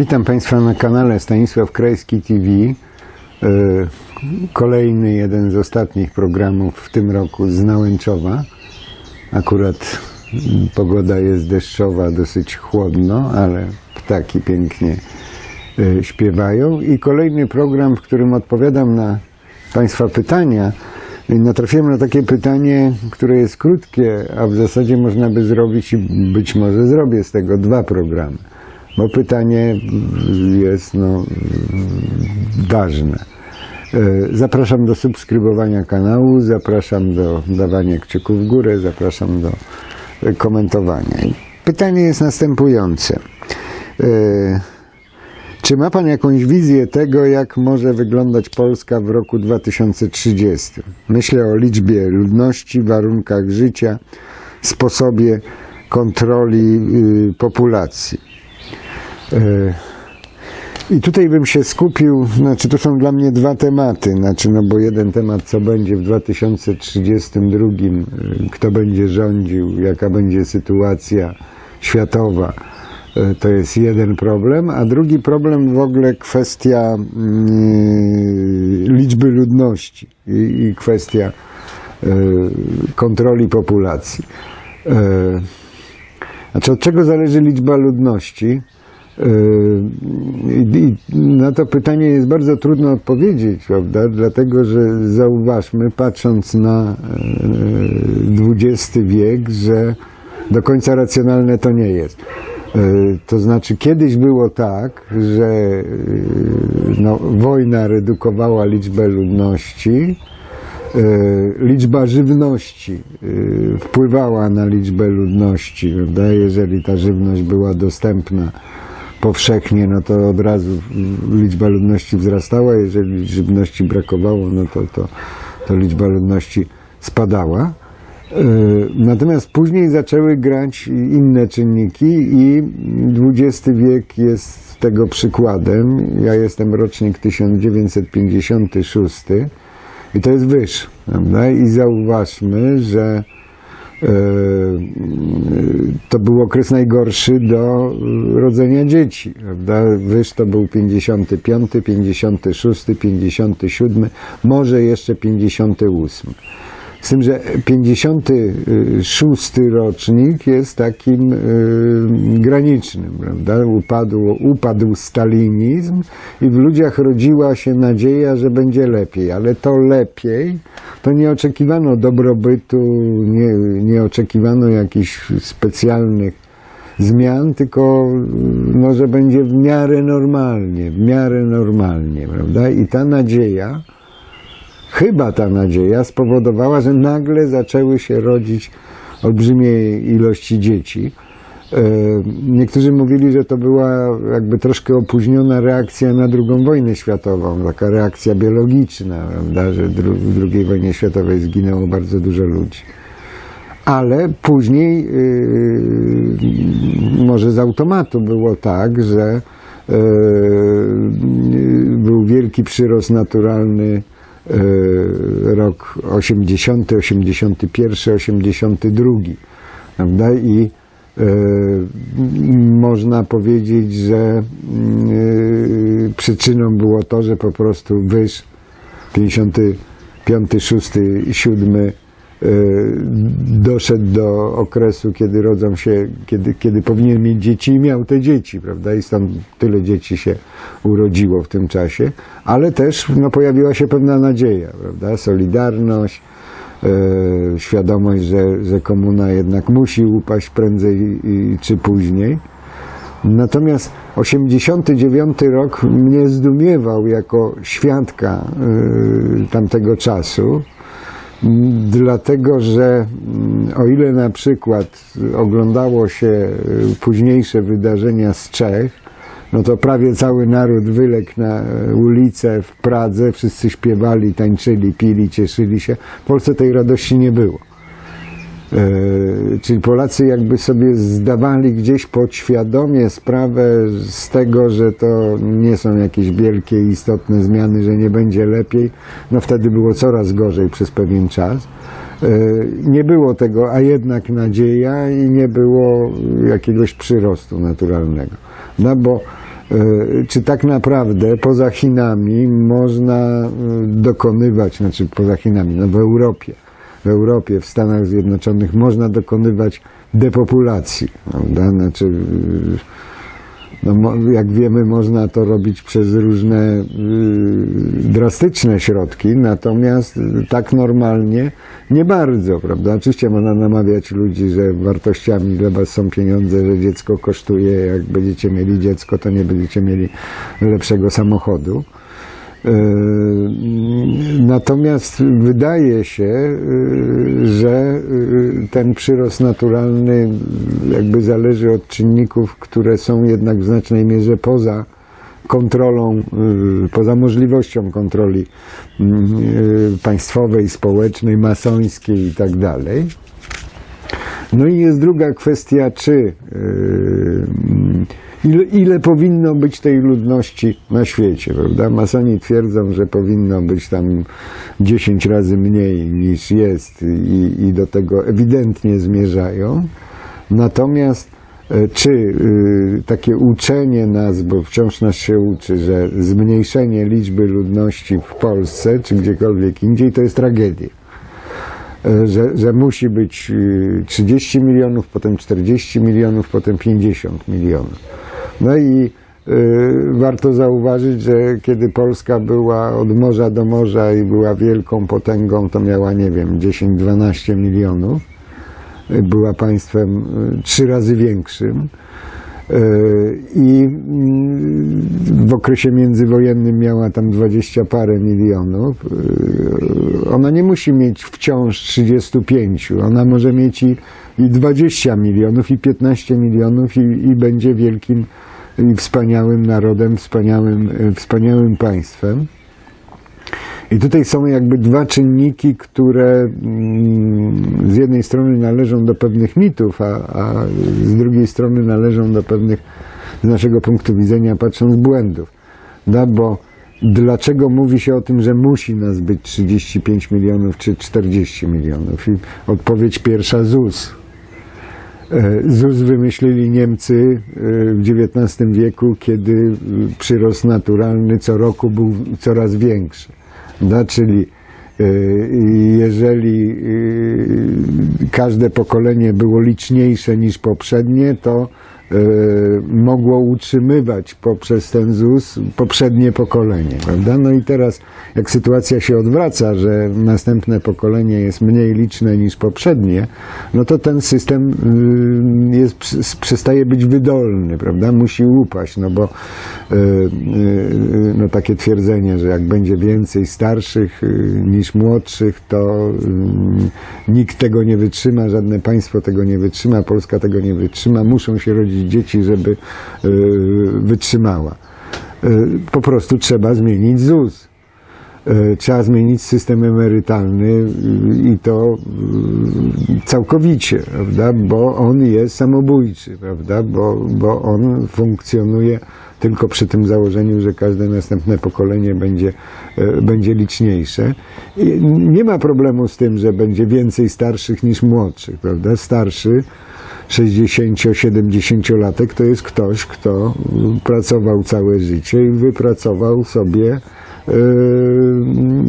Witam Państwa na kanale Stanisław Krajski TV. E, Kolejny, jeden z ostatnich programów w tym roku z Nałęczowa. Akurat pogoda jest deszczowa, dosyć chłodno, ale ptaki pięknie e, śpiewają. I kolejny program, w którym odpowiadam na Państwa pytania. Natrafiłem na takie pytanie, które jest krótkie, a w zasadzie można by zrobić i być może zrobię z tego dwa programy. Bo pytanie jest no, ważne. E, Zapraszam do subskrybowania kanału, zapraszam do dawania kciuków w górę, zapraszam do komentowania. Pytanie jest następujące. E, Czy ma Pan jakąś wizję tego, jak może wyglądać Polska w roku 2030? Myślę o liczbie ludności, warunkach życia, sposobie kontroli y, populacji. E, I tutaj bym się skupił, znaczy to są dla mnie dwa tematy, znaczy no bo jeden temat co będzie w 2032, y, kto będzie rządził, jaka będzie sytuacja światowa, e, to jest jeden problem, a drugi problem w ogóle kwestia mm, liczby ludności i, kwestia kontroli populacji. Znaczy, od czego zależy liczba ludności? Yy, na to pytanie jest bardzo trudno odpowiedzieć, prawda? Dlatego, że zauważmy, patrząc na XX wiek, że do końca racjonalne to nie jest. Yy, To znaczy, kiedyś było tak, że yy, no, wojna redukowała liczbę ludności, liczba żywności wpływała na liczbę ludności, prawda? Jeżeli ta żywność była dostępna powszechnie, no to od razu liczba ludności wzrastała, jeżeli żywności brakowało, no to, to, to liczba ludności spadała. E, Natomiast później zaczęły grać inne czynniki i XX wiek jest tego przykładem. Ja jestem rocznik 1956 i to jest wyż, prawda? I zauważmy, że to był okres najgorszy do rodzenia dzieci, prawda? Wyż to był 55, 56, 57, może jeszcze 58. Z tym, że 56 rocznik jest takim y, granicznym, prawda? Upadł, upadł stalinizm i w ludziach rodziła się nadzieja, że będzie lepiej, ale to lepiej, to nie oczekiwano dobrobytu, nie, nie oczekiwano jakichś specjalnych zmian, tylko no, że będzie w miarę normalnie, w miarę normalnie, prawda? I ta nadzieja, chyba ta nadzieja spowodowała, że nagle zaczęły się rodzić olbrzymie ilości dzieci. E, Niektórzy mówili, że to była jakby troszkę opóźniona reakcja na II wojnę światową, taka reakcja biologiczna, prawda, że w II wojnie światowej zginęło bardzo dużo ludzi. Ale później yy, może z automatu było tak, że yy, był wielki przyrost naturalny rok 80, 81, 82, prawda? I yy, można powiedzieć, że yy, przyczyną było to, że po prostu wyż 55, 6, 7 y, doszedł do okresu, kiedy rodzą się, kiedy, kiedy powinien mieć dzieci i miał te dzieci, prawda? I stąd tyle dzieci się urodziło w tym czasie, ale też no, pojawiła się pewna nadzieja, prawda? Solidarność, y, świadomość, że, że komuna jednak musi upaść prędzej i, czy później. Natomiast 89 rok mnie zdumiewał jako świadka y, tamtego czasu, dlatego że mm, o ile na przykład oglądało się y, późniejsze wydarzenia z Czech, no to prawie cały naród wyległ na y, ulicę w Pradze, wszyscy śpiewali, tańczyli, pili, cieszyli się. W Polsce tej radości nie było. Czyli Polacy jakby sobie zdawali gdzieś podświadomie sprawę z tego, że to nie są jakieś wielkie, istotne zmiany, że nie będzie lepiej. No wtedy było coraz gorzej przez pewien czas. E, Nie było tego, a jednak nadzieja i nie było jakiegoś przyrostu naturalnego. No bo E, Czy tak naprawdę poza Chinami można e, dokonywać, znaczy poza Chinami, no w Europie, w Europie, w Stanach Zjednoczonych można dokonywać depopulacji, prawda? Znaczy, e, no, jak wiemy, można to robić przez różne y, drastyczne środki, natomiast y, tak normalnie nie bardzo, prawda? Oczywiście można namawiać ludzi, że wartościami dla was są pieniądze, że dziecko kosztuje, jak będziecie mieli dziecko, to nie będziecie mieli lepszego samochodu. E, Natomiast wydaje się, e, że e, ten przyrost naturalny jakby zależy od czynników, które są jednak w znacznej mierze poza kontrolą, poza możliwością kontroli państwowej, społecznej, masońskiej i tak dalej. No i jest druga kwestia, czy yy, ile, ile powinno być tej ludności na świecie, prawda? Masoni twierdzą, że powinno być tam 10 razy mniej niż jest i, i do tego ewidentnie zmierzają. Natomiast e, czy y, takie uczenie nas, bo wciąż nas się uczy, że zmniejszenie liczby ludności w Polsce czy gdziekolwiek indziej to jest tragedia e, że, że musi być y, 30 milionów, potem 40 milionów, potem 50 milionów. No i y, warto zauważyć, że kiedy Polska była od morza do morza i była wielką potęgą, to miała, nie wiem, 10-12 milionów. Była państwem y, trzy razy większym. Y, I mm, w okresie międzywojennym miała tam 20 parę milionów. Ona nie musi mieć wciąż 35, ona może mieć i, i 20 milionów, i 15 milionów, i, i będzie wielkim i wspaniałym narodem, wspaniałym, y, wspaniałym państwem. I tutaj są jakby dwa czynniki, które mm, z jednej strony należą do pewnych mitów, a, a z drugiej strony należą do pewnych, z naszego punktu widzenia, patrząc, błędów. Da, bo dlaczego mówi się o tym, że musi nas być 35 milionów czy 40 milionów? I odpowiedź pierwsza ZUS. E, ZUS wymyślili Niemcy e, w XIX wieku, kiedy e, przyrost naturalny co roku był coraz większy. Da, czyli e, jeżeli każde pokolenie było liczniejsze niż poprzednie, to mogło utrzymywać poprzez ten ZUS poprzednie pokolenie, prawda? No i teraz, jak sytuacja się odwraca, że następne pokolenie jest mniej liczne niż poprzednie, no to ten system y, jest, przestaje być wydolny, prawda? Musi upaść, no bo y, y, no takie twierdzenie, że jak będzie więcej starszych niż młodszych, to nikt tego nie wytrzyma, żadne państwo tego nie wytrzyma, Polska tego nie wytrzyma, muszą się rodzić dzieci, żeby y, wytrzymała. Y, Po prostu trzeba zmienić ZUS. Y, Trzeba zmienić system emerytalny i to całkowicie, prawda? bo on jest samobójczy, prawda? Bo, bo on funkcjonuje tylko przy tym założeniu, że każde następne pokolenie będzie, będzie liczniejsze. I nie ma problemu z tym, że będzie więcej starszych niż młodszych, prawda? Starszy 60-70-latek to jest ktoś, kto pracował całe życie i wypracował sobie e,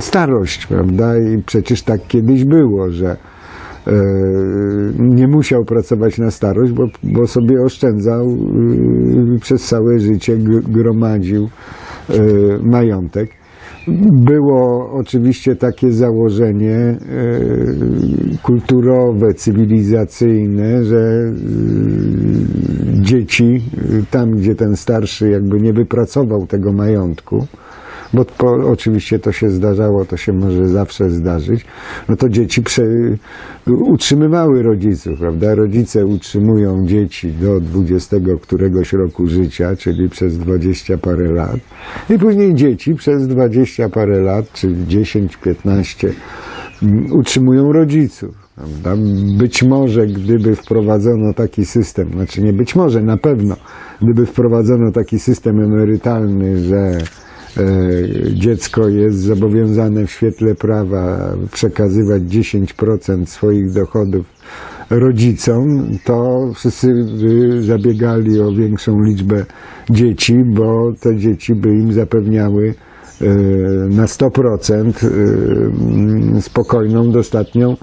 starość, prawda? I przecież tak kiedyś było, że e, nie musiał pracować na starość, bo, bo sobie oszczędzał e, przez całe życie, gromadził majątek. Było oczywiście takie założenie e, kulturowe, cywilizacyjne, że e, dzieci e, tam, gdzie ten starszy jakby nie wypracował tego majątku, bo po, oczywiście to się zdarzało, to się może zawsze zdarzyć, no to dzieci prze, utrzymywały rodziców, prawda? Rodzice utrzymują dzieci do 20 któregoś roku życia, czyli przez 20 parę lat i później dzieci przez 20 parę lat, czy 10, 15 mm, utrzymują rodziców. Prawda? Być może, gdyby wprowadzono taki system, znaczy nie być może, na pewno, gdyby wprowadzono taki system emerytalny, że dziecko jest zobowiązane w świetle prawa przekazywać 10% swoich dochodów rodzicom, to wszyscy zabiegali o większą liczbę dzieci, bo te dzieci by im zapewniały e, na 100% e, spokojną, dostatnią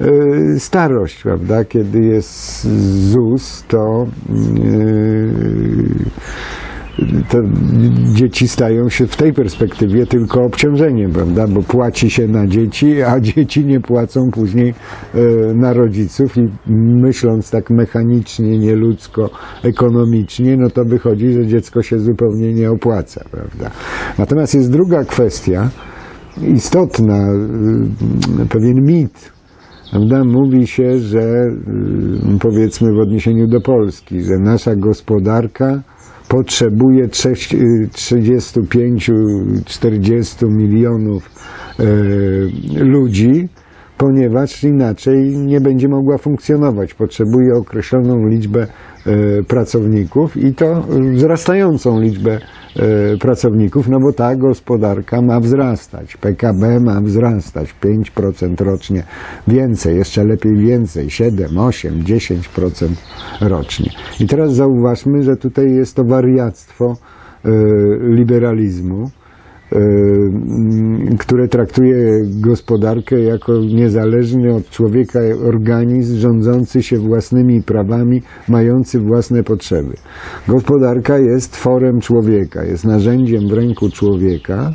e, starość, prawda? Kiedy jest ZUS, to e, to dzieci stają się w tej perspektywie tylko obciążeniem, prawda? Bo płaci się na dzieci, a dzieci nie płacą później e, na rodziców i myśląc tak mechanicznie, nieludzko, ekonomicznie, no to wychodzi, że dziecko się zupełnie nie opłaca, prawda? Natomiast jest druga kwestia, istotna, y, pewien mit, Prawda? Mówi się, że y, powiedzmy w odniesieniu do Polski, że nasza gospodarka potrzebuje trzech- y, 35-40 milionów e, ludzi, ponieważ inaczej nie będzie mogła funkcjonować. Potrzebuje określoną liczbę e, pracowników i to wzrastającą liczbę e, pracowników, no bo ta gospodarka ma wzrastać. PKB ma wzrastać 5% rocznie więcej, jeszcze lepiej więcej, 7, 8, 10% rocznie. I teraz zauważmy, że tutaj jest to wariactwo e, liberalizmu które traktuje gospodarkę jako niezależny od człowieka organizm rządzący się własnymi prawami, mający własne potrzeby. Gospodarka jest tworem człowieka, jest narzędziem w ręku człowieka,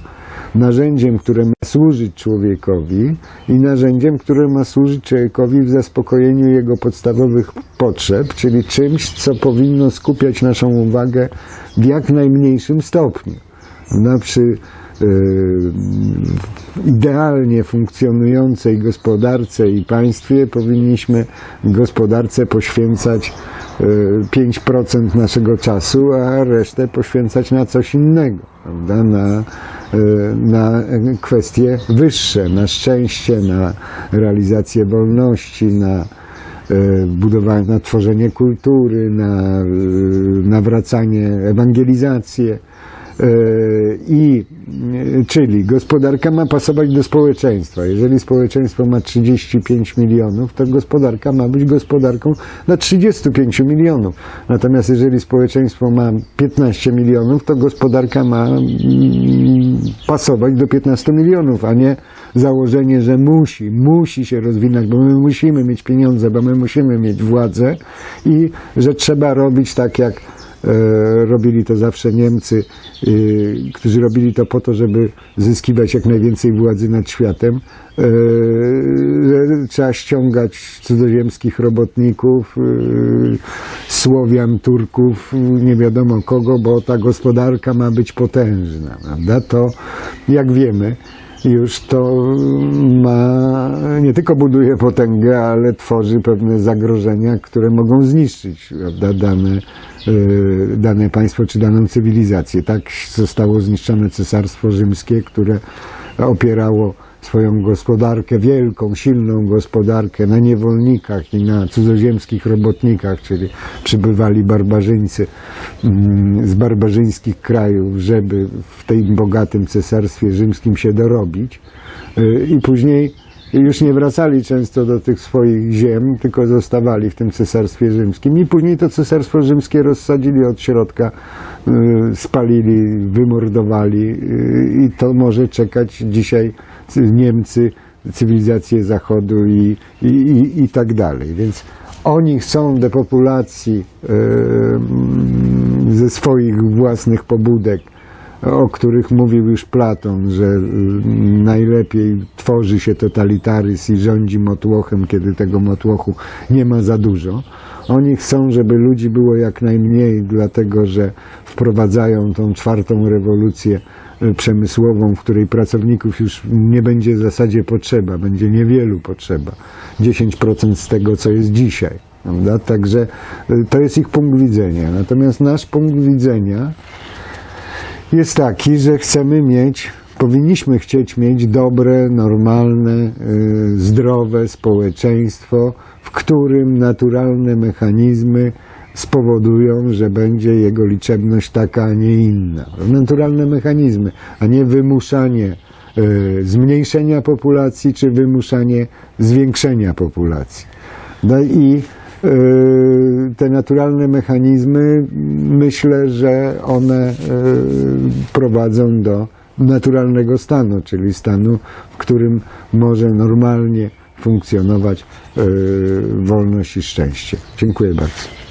narzędziem, które ma służyć człowiekowi i narzędziem, które ma służyć człowiekowi w zaspokojeniu jego podstawowych potrzeb, czyli czymś, co powinno skupiać naszą uwagę w jak najmniejszym stopniu. Na przy y, idealnie funkcjonującej gospodarce i państwie powinniśmy gospodarce poświęcać y, 5% naszego czasu, a resztę poświęcać na coś innego, prawda? Na, y, na kwestie wyższe, na szczęście, na realizację wolności, na y, budowanie, na tworzenie kultury, na y, nawracanie, ewangelizację. E, I e, czyli gospodarka ma pasować do społeczeństwa. Jeżeli społeczeństwo ma 35 milionów, to gospodarka ma być gospodarką dla 35 milionów. Natomiast jeżeli społeczeństwo ma 15 milionów, to gospodarka ma mm, pasować do 15 milionów, a nie założenie, że musi, musi się rozwinąć, bo my musimy mieć pieniądze, bo my musimy mieć władzę i że trzeba robić tak jak robili to zawsze Niemcy, y, którzy robili to po to, żeby zyskiwać jak najwięcej władzy nad światem, e, trzeba ściągać cudzoziemskich robotników, y, Słowian, Turków, nie wiadomo kogo, bo ta gospodarka ma być potężna, prawda? To, jak wiemy, już to ma, nie tylko buduje potęgę, ale tworzy pewne zagrożenia, które mogą zniszczyć prawda, dane, y, dane państwo czy daną cywilizację. Tak zostało zniszczone Cesarstwo Rzymskie, które opierało swoją gospodarkę, wielką, silną gospodarkę na niewolnikach i na cudzoziemskich robotnikach, czyli przybywali barbarzyńcy mm, z barbarzyńskich krajów, żeby w tym bogatym cesarstwie rzymskim się dorobić. Y, I później już nie wracali często do tych swoich ziem, tylko zostawali w tym cesarstwie rzymskim. I później to cesarstwo rzymskie rozsadzili od środka, y, spalili, wymordowali y, i to może czekać dzisiaj Niemcy, cywilizację Zachodu i, i, i, i tak dalej. Więc oni chcą depopulacji ze swoich własnych pobudek, o których mówił już Platon, że najlepiej tworzy się totalitaryzm i rządzi motłochem, kiedy tego motłochu nie ma za dużo. Oni chcą, żeby ludzi było jak najmniej, dlatego że wprowadzają tą czwartą rewolucję przemysłową, w której pracowników już nie będzie w zasadzie potrzeba, będzie niewielu potrzeba. 10% z tego, co jest dzisiaj. Prawda? Także y, to jest ich punkt widzenia. Natomiast nasz punkt widzenia jest taki, że chcemy mieć, powinniśmy chcieć mieć dobre, normalne, y, zdrowe społeczeństwo, w którym naturalne mechanizmy spowodują, że będzie jego liczebność taka, a nie inna. Naturalne mechanizmy, a nie wymuszanie y, zmniejszenia populacji czy wymuszanie zwiększenia populacji. No i e, te naturalne mechanizmy, myślę, że one e, prowadzą do naturalnego stanu, czyli stanu, w którym może normalnie funkcjonować wolność i szczęście. Dziękuję bardzo.